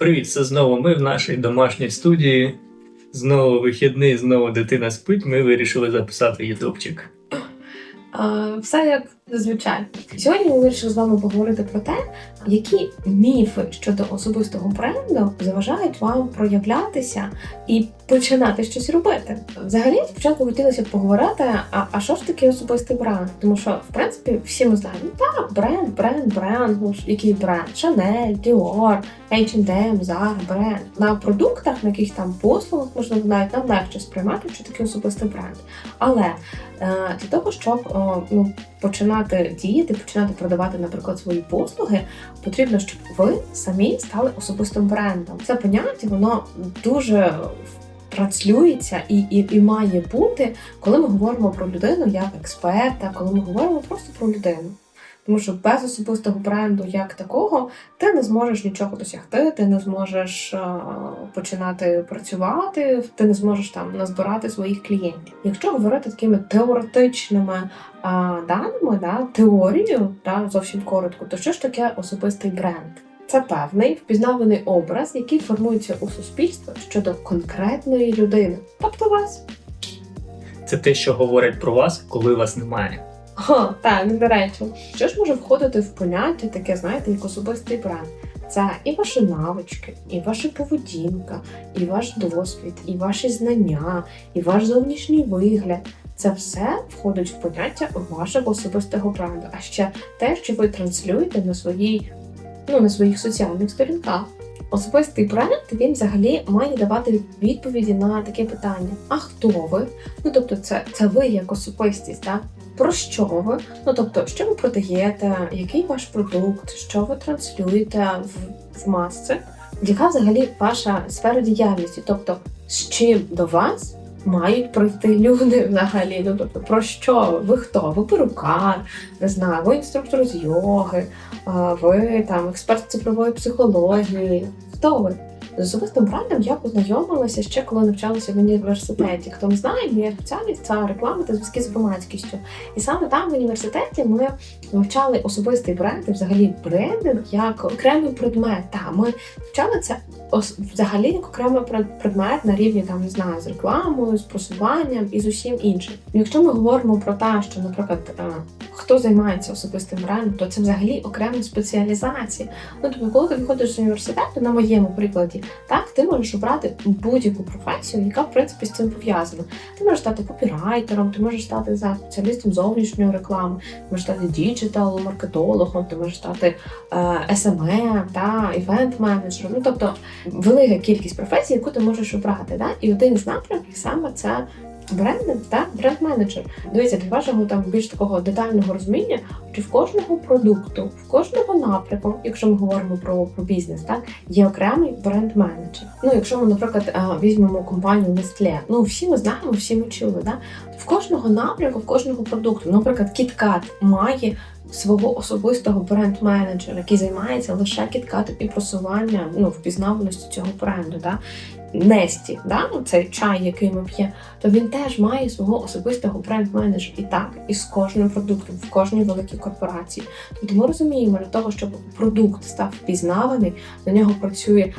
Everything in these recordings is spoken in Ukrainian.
Привіт, це знову ми в нашій домашній студії. Знову вихідний, знову дитина спить. Ми вирішили записати ютубчик. Все як зазвичай. Сьогодні ми вирішили з вами поговорити про те, які міфи щодо особистого бренду заважають вам проявлятися і починати щось робити. Взагалі, спочатку хотілося б поговорити, а, а що ж таке особистий бренд? Тому що, в принципі, всі ми знаємо, так, бренд, бренд, бренд, ну який бренд? Chanel, Dior, H&M, Zara, бренд. На продуктах, на якихось там послугах, можливо, навіть нам легше сприймати, що таке особистий бренд. Але е, для того, щоб е, ну, починати діяти, починати продавати, наприклад, свої послуги, потрібно, щоб ви самі стали особистим брендом. Це поняття воно дуже транслюється і, і, і має бути, коли ми говоримо про людину як експерта, коли ми говоримо просто про людину. Тому що без особистого бренду як такого ти не зможеш нічого досягти, ти не зможеш е, починати працювати, ти не зможеш там назбирати своїх клієнтів. Якщо говорити такими теоретичними а, даними, да, теорією, да, зовсім коротко, то що ж таке особистий бренд? Це певний впізнаваний образ, який формується у суспільстві щодо конкретної людини, тобто вас. Це те, що говорять про вас, коли вас немає. О, так, до речі, що ж може входити в поняття таке, знаєте, як особистий бренд? Це і ваші навички, і ваша поведінка, і ваш досвід, і ваші знання, і ваш зовнішній вигляд. Це все входить в поняття вашого особистого бренду. А ще те, що ви транслюєте на своїй, ну, на своїх соціальних сторінках. Особистий бренд він взагалі має давати відповіді на таке питання: а хто ви? Ну тобто, це, це ви як особистість, так? Про що ви? Ну тобто, що ви продаєте, який ваш продукт, що ви транслюєте в, в масці, яка взагалі ваша сфера діяльності? Тобто, з чим до вас мають прийти люди взагалі? Ну тобто, про що ви хто? Ви перукар, не знаю, ви інструктор з йоги, ви там експерт цифрової психології. Хто ви? З особистим брендом я познайомилася ще коли навчалася в університеті. Хто не знає, моя спеціальність це реклама та зв'язки з громадськістю. І саме там в університеті ми вивчали особистий бренд і взагалі брендинг як окремий предмет. Та ми вивчали це взагалі як окремий пред- предмет на рівні там не знаю з рекламою, з просуванням і з усім іншим. Якщо ми говоримо про те, що, наприклад, е, хто займається особистим брендом, то це взагалі окрема спеціалізація. Ну тобто, коли ти виходиш з університету, на моєму прикладі, так ти можеш обрати будь-яку професію, яка в принципі з цим пов'язана. Ти можеш стати копірайтером, ти можеш стати за спеціалістом зовнішньої реклами, ти можеш стати діджитал маркетологом, ти можеш стати е, SMM, та івент менеджером. Ну тобто велика кількість професій, яку ти можеш обрати. Да? І один з напрямків саме це. Брендинг та бренд-менеджер. Дивіться, для вашого там більш такого детального розуміння, чи в кожного продукту, в кожного напрямку, якщо ми говоримо про, про бізнес, так є окремий бренд-менеджер. Ну, якщо ми, наприклад, е, візьмемо компанію Nestlé, ну всі ми знаємо, всі ми чули, да? в кожного напрямку, в кожного продукту, наприклад, KitKat має свого особистого бренд-менеджера, який займається лише кіткатом і просуванням ну, впізнаваності цього бренду. Да? Несті, да? ну, цей чай, який ми п'ємо, то він теж має свого особистого бренд-менеджера. І так, і з кожним продуктом, в кожній великій корпорації. Тобто ми розуміємо, для того, щоб продукт став впізнаваний, на нього працює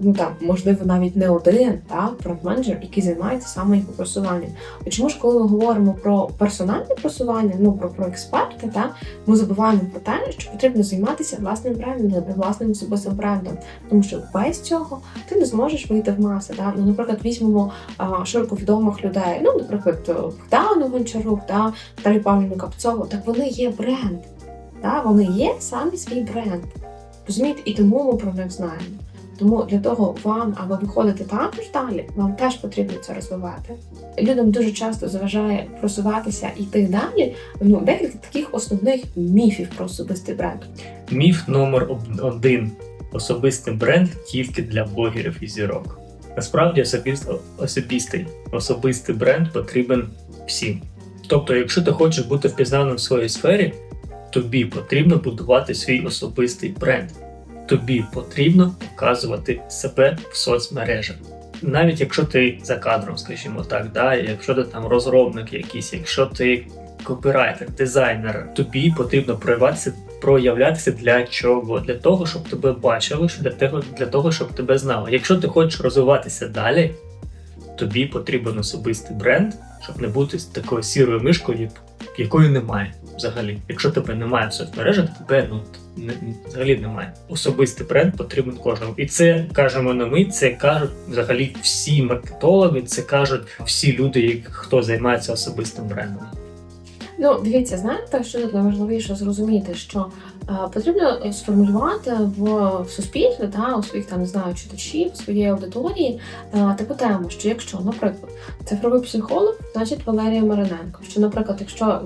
ну там, можливо, навіть не один та бренд-менеджер, який займається саме його просуванням. І чому ж, коли ми говоримо про персональне просування, ну про, про експерти, та ми забуваємо про те, що потрібно займатися власним брендом, власним особистим брендом, тому що без цього ти не зможеш вийти в маси. Да? Ну, наприклад, візьмемо а, широко відомих людей. Ну, наприклад, Богдану Гончарук, да, Наталію Павлівну Капцову, так вони є бренд. Да? Вони є самі свій бренд. Розумієте, і тому ми про них знаємо. Тому для того вам, аби виходити також далі, вам теж потрібно це розвивати. Людям дуже часто заважає просуватися і йти далі. Ну, декілька таких основних міфів про особистий бренд. Міф номер один: особистий бренд тільки для блогерів і зірок. Насправді особистий, особистий бренд потрібен всім. Тобто, якщо ти хочеш бути впізнаним в своїй сфері, тобі потрібно будувати свій особистий бренд. Тобі потрібно показувати себе в соцмережах. Навіть якщо ти за кадром, скажімо так, да, якщо ти там розробник якийсь, якщо ти копірайтер, дизайнер, тобі потрібно прояватися проявлятися для чого? Для того, щоб тебе бачили, для того, для того, щоб тебе знали. Якщо ти хочеш розвиватися далі, тобі потрібен особистий бренд, щоб не бути такою сірою мишкою, якої немає взагалі. Якщо тебе немає в соцмережах, тебе ну взагалі немає. Особистий бренд потрібен кожному. І це кажемо не ми, це кажуть взагалі всі маркетологи, це кажуть всі люди, хто займається особистим брендом. Ну, дивіться, знаєте, що тут найважливіше зрозуміти, що е, потрібно сформулювати в, в суспільстві, та, у своїх там не знаю, читачів, своєї аудиторії е, таку тему, що якщо, наприклад, цифровий психолог, значить Валерія Мариненко. Що, наприклад, якщо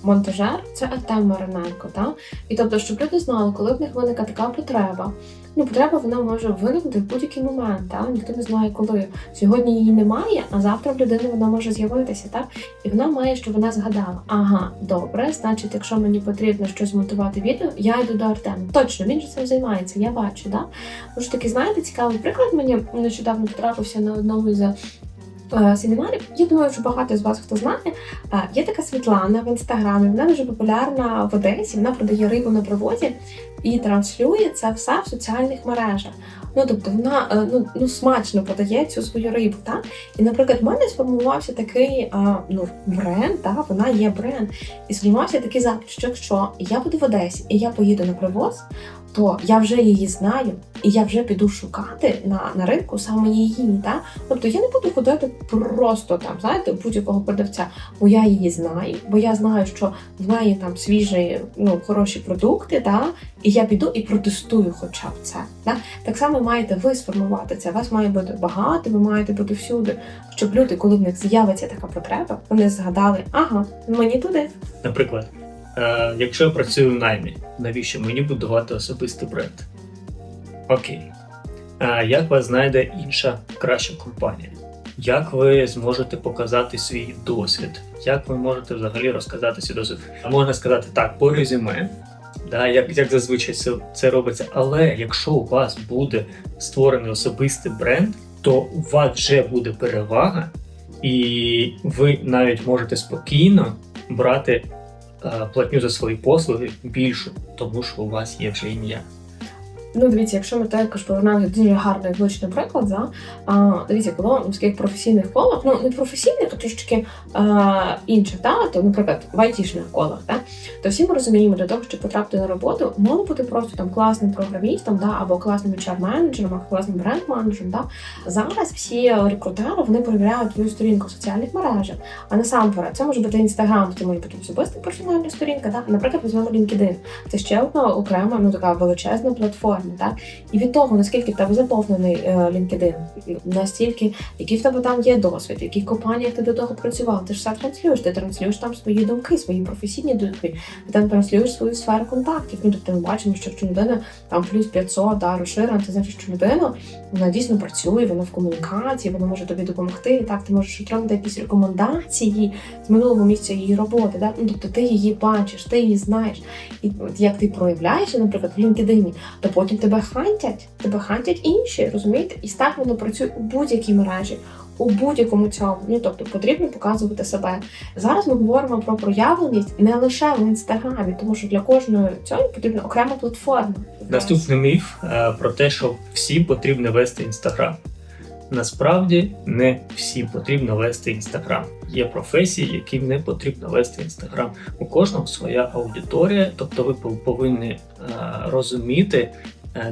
відеомонтажер, це Артем Мариненко, та? і тобто, щоб люди знали, коли в них виникає така потреба. Ну, потреба вона може виникнути в будь-який момент, та? ніхто не знає, коли. Сьогодні її немає, а завтра в людини вона може з'явитися, так? І вона має, що вона згадала: ага, добре, значить, якщо мені потрібно щось монтувати відео, я йду до Артема. Точно, він же цим займається, я бачу, да? Тому що такий, знаєте, цікавий приклад мені нещодавно потрапився на одному із е, семінарів. Я думаю, що багато з вас хто знає. Е, Є така Світлана в інстаграмі, вона дуже популярна в Одесі, вона продає рибу на привозі і транслює це все в соціальних мережах. Ну тобто вона е, ну, ну смачно подає цю свою рибу. Так? І, наприклад, в мене сформувався такий ну, бренд, та, вона є бренд. І сформувався такий запит, що якщо я буду в Одесі і я поїду на привоз, то я вже її знаю, і я вже піду шукати на, на ринку саме її. Та? Тобто я не буду ходити просто там, знаєте, будь-якого продавця, бо я її знаю, бо я знаю, що в неї там свіжі, ну, хороші продукти, та? і я піду і протестую хоча б це. Та? Так само маєте ви сформувати це. Вас має бути багато, ви маєте бути всюди, щоб люди, коли в них з'явиться така потреба, вони згадали, ага, мені туди. Наприклад, е, якщо я працюю в наймі, навіщо мені будувати особистий бренд? Окей. Е, як вас знайде інша краща компанія? Як ви зможете показати свій досвід? Як ви можете взагалі розказати свій досвід? Можна сказати так, по резюме, да, як, як зазвичай це, це робиться. Але якщо у вас буде створений особистий бренд, то у вас вже буде перевага, і ви навіть можете спокійно брати платню за свої послуги більшу, тому що у вас є вже ім'я. Ну, дивіться, якщо ми також повернемося дуже гарний влучний приклад, да? а, дивіться, коли в таких професійних колах, ну не професійних, а трішки а, інших, да? то, наприклад, в айтішних колах, да? то всі ми розуміємо, для того, щоб потрапити на роботу, мало бути просто там класним програмістом, да? або класним HR-менеджером, або класним бренд-менеджером. Да? Зараз всі рекрутери вони перевіряють твою сторінку в соціальних мережах. А насамперед, це може бути інстаграм, це може бути особиста персональна сторінка, да? наприклад, візьмемо LinkedIn. Це ще одна окрема, ну така величезна платформа. Так? І від того, наскільки в тебе заповнений е, LinkedIn, настільки, який в тебе там є досвід, в яких компаніях ти до того працював, ти ж все транслюєш, ти транслюєш там свої думки, свої професійні думки, ти там транслюєш свою сферу контактів. Ну, тобто ми бачимо, що якщо людина там плюс 500, да, розширена, це значить, що людина вона дійсно працює, вона в комунікації, вона може тобі допомогти. І так, ти можеш отримати якісь рекомендації з минулого місця її роботи. Да? Ну, тобто ти її бачиш, ти її знаєш. І от як ти проявляєшся, наприклад, в LinkedIn, то потім тебе хантять, тебе хантять інші, розумієте? І так воно працює у будь-якій мережі, у будь-якому цьому. Ну тобто потрібно показувати себе. Зараз ми говоримо про проявленість не лише в інстаграмі, тому що для кожної цього потрібна окрема платформа. Наступний міф е, про те, що всі потрібно вести інстаграм. Насправді не всі потрібно вести інстаграм. Є професії, яким не потрібно вести інстаграм. У кожного своя аудиторія, тобто ви пов- повинні е, розуміти,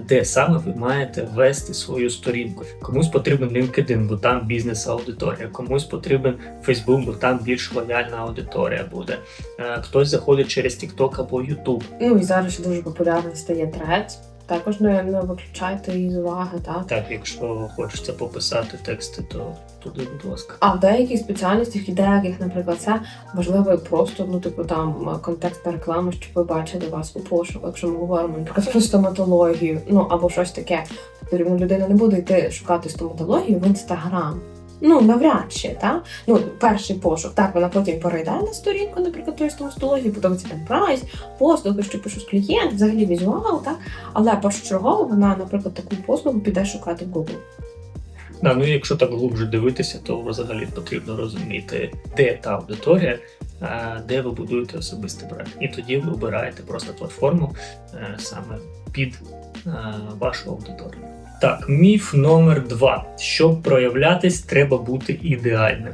де саме ви маєте вести свою сторінку. Комусь потрібен LinkedIn, бо там бізнес-аудиторія, комусь потрібен Facebook, бо там більш лояльна аудиторія буде. Е, Хтось заходить через TikTok або YouTube. Ну і зараз дуже популярним стає трец. Також не, не виключайте її з уваги, так? Так, якщо хочеться пописати тексти, то туди, будь ласка. А в деяких спеціальностях і деяких, наприклад, це важливо просто, ну, типу, там контекстна реклама, щоб ви бачили вас у пошуку, якщо ми говоримо, наприклад, про стоматологію, ну або щось таке. Тобто людина не буде йти шукати стоматологію в інстаграм. Ну, навряд чи, так? Ну, перший пошук, так, вона потім перейде на сторінку, наприклад, тої стоматології, подивиться там прайс, послуги, що пишу з клієнт, взагалі візуал, так? Але першочергово вона, наприклад, таку послугу піде шукати в Google. Да, ну якщо так глубже дивитися, то взагалі потрібно розуміти, де та аудиторія, де ви будуєте особистий бренд. І тоді ви обираєте просто платформу е, саме під вашу аудиторію. Так, міф номер два. Щоб проявлятись, треба бути ідеальним.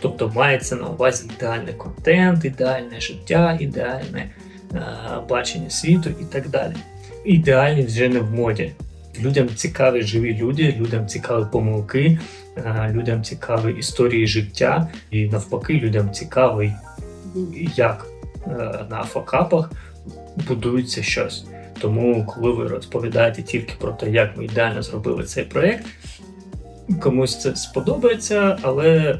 Тобто мається на увазі ідеальний контент, ідеальне життя, ідеальне е, бачення світу і так далі. Ідеальність вже не в моді. Людям цікаві живі люди, людям цікаві помилки, е, людям цікаві історії життя, і навпаки, людям цікавий, як е, на факапах будується щось. Тому, коли ви розповідаєте тільки про те, як ми ідеально зробили цей проєкт, комусь це сподобається, але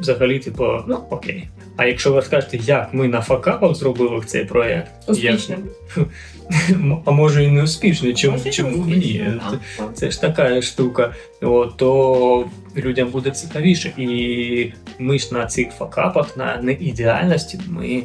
взагалі, типу, ну окей. А якщо ви скажете, як ми на факапах зробили цей проєкт, Успішним. я- а може і не успішний, чому, чому ні? так, так. Це ж така штука, О, то людям буде цікавіше. І ми ж на цих факапах, на неідеальності, ми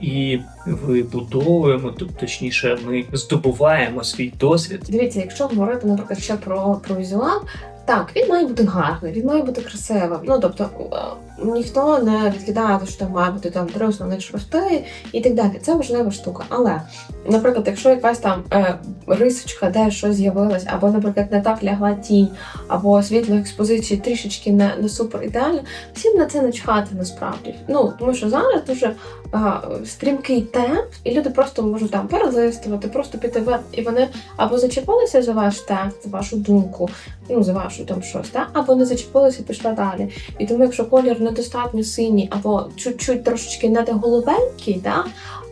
і вибудовуємо, тобто, точніше, ми здобуваємо свій досвід. Дивіться, якщо говорити, наприклад, ще про, про візуал, так, він має бути гарний, він має бути красивим. Ну тобто е, ніхто не відкидає, що там має бути там три основних шрифти і так далі. Це важлива штука. Але, наприклад, якщо якась там е, рисочка, де щось з'явилась, або, наприклад, не так лягла тінь, або світло експозиції трішечки не, не супер ідеально, всім на це начхати насправді. Ну тому що зараз дуже е, стрімкий темп, і люди просто можуть там перелистувати, просто піти в і вони або зачепилися за ваш текст, за вашу думку, ну за вашу там щось, та? або не зачепилися і пішли далі. І тому, якщо колір недостатньо синій, або чуть-чуть трошечки не голубенький, да?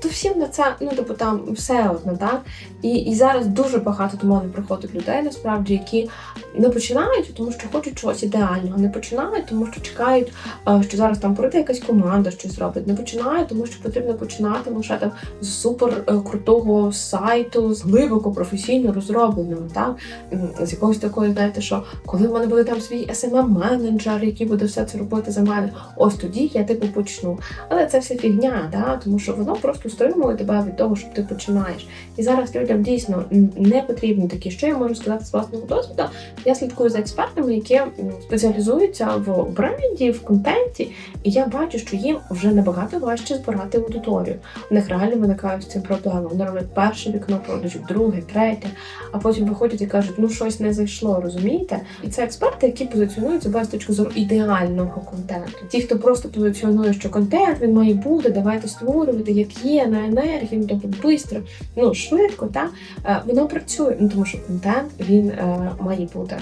То всім на це, ну типу там все одно, так? І, і зараз дуже багато до мене приходить людей, насправді, які не починають, тому що хочуть чогось ідеального, не починають, тому що чекають, е, що зараз там прийде якась команда, щось зробить. Не починають, тому що потрібно починати лише там з супер е, крутого сайту, з глибоко професійно розробленого, так з якогось такої, знаєте, що коли в мене буде там свій smm менеджер який буде все це робити за мене, ось тоді я типу почну. Але це все фігня, да? тому що воно просто стримує тебе від того, щоб ти починаєш. І зараз людям дійсно не потрібні такі. Що я можу сказати з власного досвіду? Я слідкую за експертами, які спеціалізуються в бренді, в контенті, і я бачу, що їм вже набагато важче збирати аудиторію. У них реально виникають з цим проблеми. Вони роблять перше вікно продажів, друге, третє, а потім виходять і кажуть, ну щось не зайшло, розумієте? І це експерти, які позиціонують себе з точки зору ідеального контенту. Ті, хто просто позиціонує, що контент він має бути, давайте створювати, як є, на енергії, ну, тобто швидко, ну швидко, та е, воно працює, ну тому що контент він е, має бути.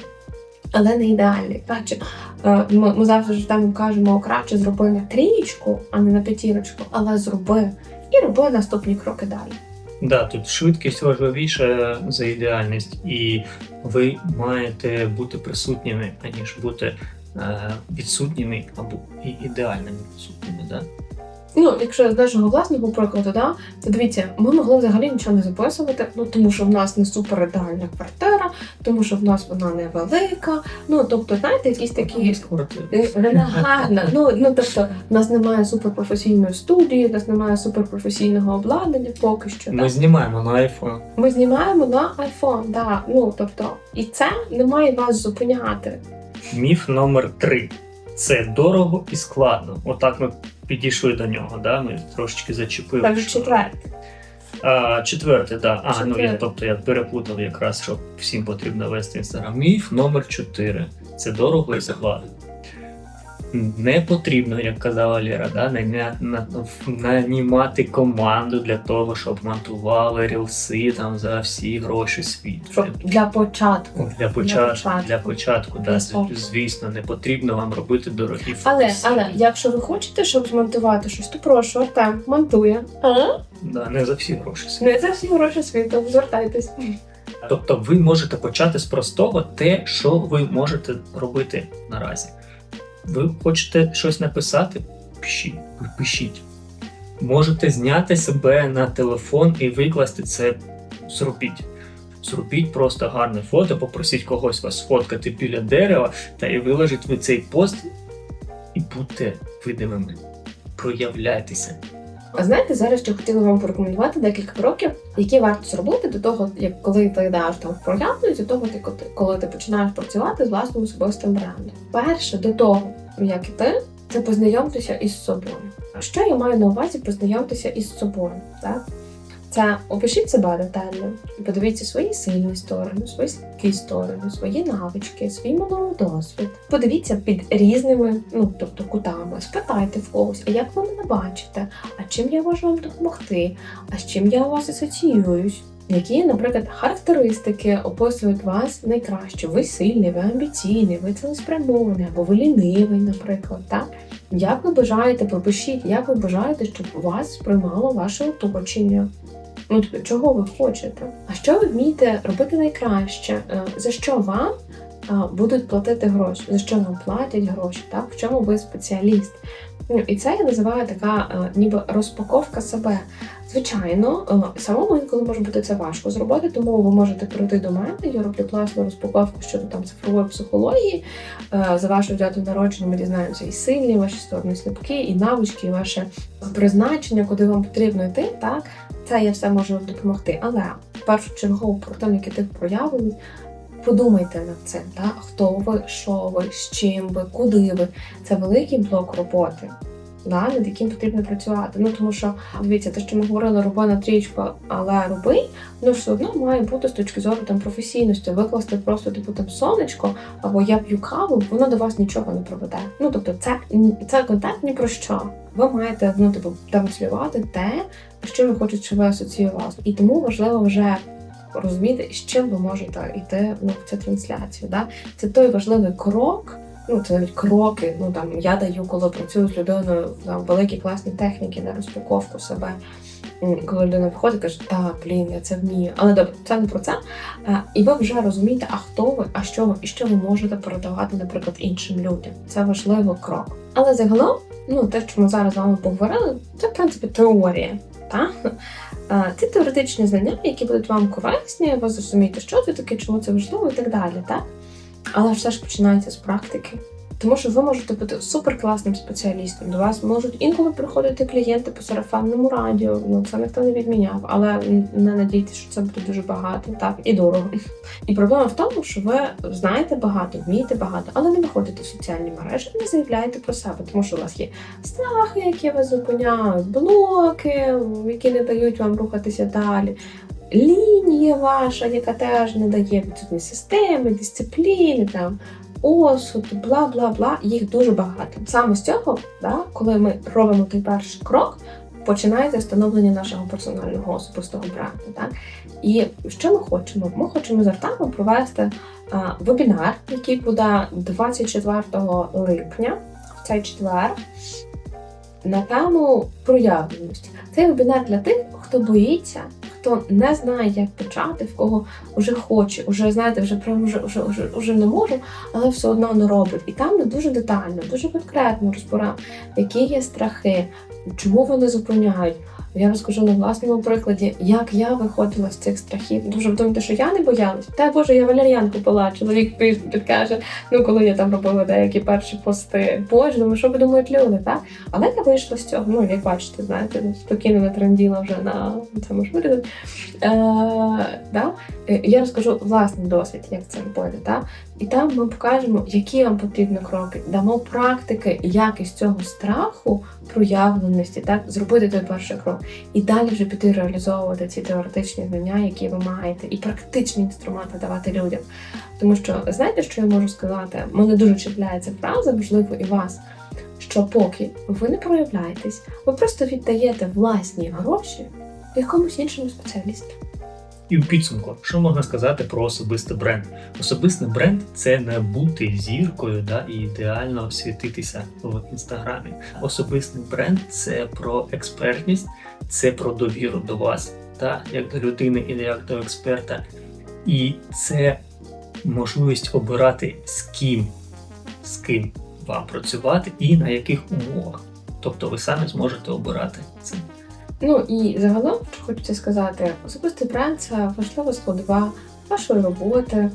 Але не ідеальний. Е, ми, ми завжди там кажемо, краще зроби на трієчку, а не на п'ятірочку, але зроби і роби наступні кроки далі. Да, тут швидкість важливіша за ідеальність, і ви маєте бути присутніми, аніж бути е, відсутніми або ідеальними відсутніми. Да? Ну, якщо з нашого власного прикладу, да, то дивіться, ми могли взагалі нічого не записувати, ну тому що в нас не супер ідеальна квартира, тому що в нас вона невелика. Ну тобто, знаєте, якісь такі не гарна. Ну, ну тобто, в нас немає суперпрофесійної студії, в нас немає суперпрофесійного обладнання поки що. Ми так. знімаємо на iPhone. Ми знімаємо на iPhone, да. Ну тобто, і це не має вас зупиняти. Міф номер три. Це дорого і складно. Отак ми підійшли до нього, да? ми трошечки зачепили. Так, що- четверте. А, да. А, ну я, тобто я переплутав якраз, що всім потрібно вести інстаграм. Міф номер 4. Це дорого і складно. Не потрібно, як казала Лера, да, нанімати команду для того, щоб монтували рілси там за всі гроші світу. Щоб для початку. Для початку, початку. для початку, да, звісно, не потрібно вам робити дорогі Але, але якщо ви хочете, щоб змонтувати щось, то прошу, Артем, монтує. А? Да, не за всі гроші світу. Не за всі гроші світу, звертайтесь. Тобто ви можете почати з простого те, що ви можете робити наразі. Ви хочете щось написати? Пишіть, пишіть. Можете зняти себе на телефон і викласти це. Зробіть. Зробіть просто гарне фото, попросіть когось вас сфоткати біля дерева та і виложіть ви цей пост і будьте видимими. Проявляйтеся. А знаєте, зараз ще хотіла вам порекомендувати декілька кроків, які варто зробити до того, як коли ти йдеш там прояву, до того, коли ти починаєш працювати з власним особистим брендом. Перше, до того, як і ти, це познайомтеся із собою. А що я маю на увазі познайомтеся із собою? Так? Це опишіть себе детально і подивіться свої сильні сторони, свої слабкі сторони, свої навички, свій минулий досвід. Подивіться під різними, ну тобто кутами, спитайте в когось, а як ви мене бачите? А чим я можу вам допомогти? А з чим я у вас асоціююсь? Які, наприклад, характеристики описують вас найкраще? Ви сильний, ви амбіційний, ви цілеспрямований, або ви лінивий, наприклад, так? Як ви бажаєте, пропишіть, як ви бажаєте, щоб вас сприймало ваше оточення? Ну, тобто, чого ви хочете? А що ви вмієте робити найкраще? Е, За що вам е, будуть платити гроші? За що вам платять гроші? Так? В чому ви спеціаліст? Ну, і це я називаю така е, ніби розпаковка себе. Звичайно, самому інколи може бути це важко зробити, тому ви можете прийти до мене. Я роблю класну розпаковку щодо там цифрової психології. За вашою датою народження ми дізнаємося і сильні, і ваші сторони слабкі, і навички, і ваше призначення, куди вам потрібно йти. Так, це я все можу допомогти. Але першочергово про те, які тип проявлень, подумайте над цим, так? хто ви, що ви, з чим ви, куди ви. Це великий блок роботи. Да, над яким потрібно працювати. Ну тому що дивіться, те, що ми говорили, роби на трічку, але роби, ну все одно має бути з точки зору там професійності. Викласти просто типу там сонечко або я п'ю каву, воно до вас нічого не проведе. Ну тобто, це, це контент ні про що. Ви маєте ну, типу, транслювати те, з чим ви хочете, щоб ви асоціювалися. І тому важливо вже розуміти, з чим ви можете йти ну, в цю трансляцію. Да? Це той важливий крок. Ну, це навіть кроки. Ну там я даю, коли працюю з людиною там великі класні техніки на розпаковку себе. Коли людина виходить, каже, так, блін, я це вмію. Але добре, це не про це. Е, І ви вже розумієте, а хто ви, а що ви, і що ви можете передавати, наприклад, іншим людям. Це важливий крок. Але загалом, ну те, що ми зараз з вами поговорили, це в принципі теорія. Так? Е, Це теоретичні знання, які будуть вам корисні, ви зрозумієте, що це таке, чому це важливо і так далі. Так? Але все ж починається з практики. Тому що ви можете бути суперкласним спеціалістом. До вас можуть інколи приходити клієнти по сарафанному радіо. Ну це ніхто не відміняв, але не надійтесь, що це буде дуже багато, так і дорого. І проблема в тому, що ви знаєте багато, вмієте багато, але не виходите в соціальні мережі, не заявляєте про себе, тому що у вас є страхи, які вас зупиняють, блоки, які не дають вам рухатися далі. Лінія ваша, яка теж не дає відсутні системи, дисципліни, там осуд, бла бла бла. Їх дуже багато. Саме з цього, да, коли ми робимо той перший крок, починається встановлення нашого персонального особистого бренду. Так? І що ми хочемо? Ми хочемо з Артемом провести а, вебінар, який буде 24 липня, в цей четвер, на тему проявленості. Цей вебінар для тих, хто боїться, хто не знає, як почати, в кого вже хоче, вже знаєте, вже прям вже, вже, вже, вже не можу, але все одно не робить. І там ми дуже детально, дуже конкретно розбираємо, які є страхи, чому вони зупиняють. Я розкажу на власному прикладі, як я виходила з цих страхів. Дуже думаєте, що я не боялась. Та боже, я валер'янку пила. Чоловік підкаже, ну коли я там робила деякі перші пости. Боже, думаю, що подумають люди, так? Але я вийшла з цього. Ну, як бачите, знаєте, ну, спокійно не тренділа вже на цьому ж вирізі. Е, да? Е, Я розкажу власний досвід, як це робити. Так? І там ми покажемо, які вам потрібні кроки, дамо практики, як із цього страху проявленості, так зробити той перший крок, і далі вже піти реалізовувати ці теоретичні знання, які ви маєте, і практичні інструменти давати людям. Тому що знаєте, що я можу сказати? Мене дуже чіпляє ця фраза, можливо, і вас. Що поки ви не проявляєтесь, ви просто віддаєте власні гроші якомусь іншому спеціалісту. І в підсумку, що можна сказати про особистий бренд? Особистий бренд це не бути зіркою да, і ідеально світитися в інстаграмі. Особистий бренд це про експертність, це про довіру до вас, та, як до людини і як до експерта. І це можливість обирати з ким, з ким вам працювати і на яких умовах. Тобто ви самі зможете обирати це. Ну і загалом, що хочеться сказати, особистий бренд це важлива складова вашої роботи,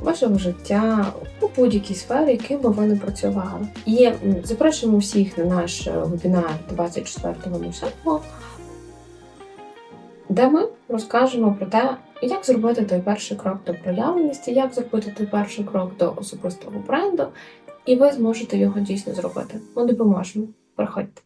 вашого життя у будь-якій сфері, яким би ви не працювали. І запрошуємо всіх на наш е, вебінар 24.07, де ми розкажемо про те, як зробити той перший крок до проявленості, як зробити той перший крок до особистого бренду, і ви зможете його дійсно зробити. Ми допоможемо. Приходьте.